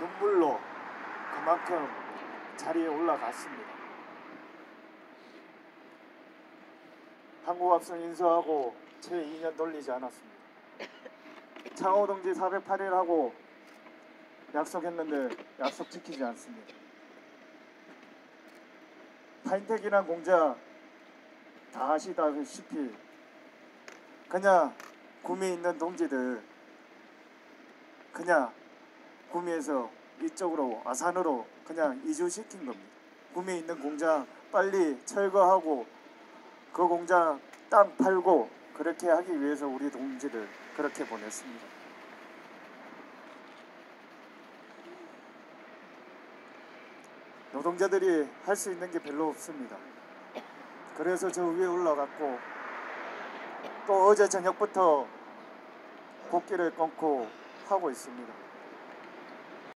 눈물로 그만큼 자리에 올라갔습니다. 한국 합성 인수하고 채 2년 돌리지 않았습니다. 창호 동지 408일 하고 약속했는데 약속 지키지 않습니다. 파인텍이란 공장 다 아시다시피 그냥 구미에 있는 동지들 그냥 구미에서 이쪽으로 아산으로 그냥 이주시킨 겁니다. 구미에 있는 공장 빨리 철거하고 그 공장 땅 팔고 그렇게 하기 위해서 우리 동지들 그렇게 보냈습니다. 노동자들이 할 수 있는 게 별로 없습니다. 그래서 저 위에 올라갔고 또 어제 저녁부터 곡기를 끊고 하고 있습니다.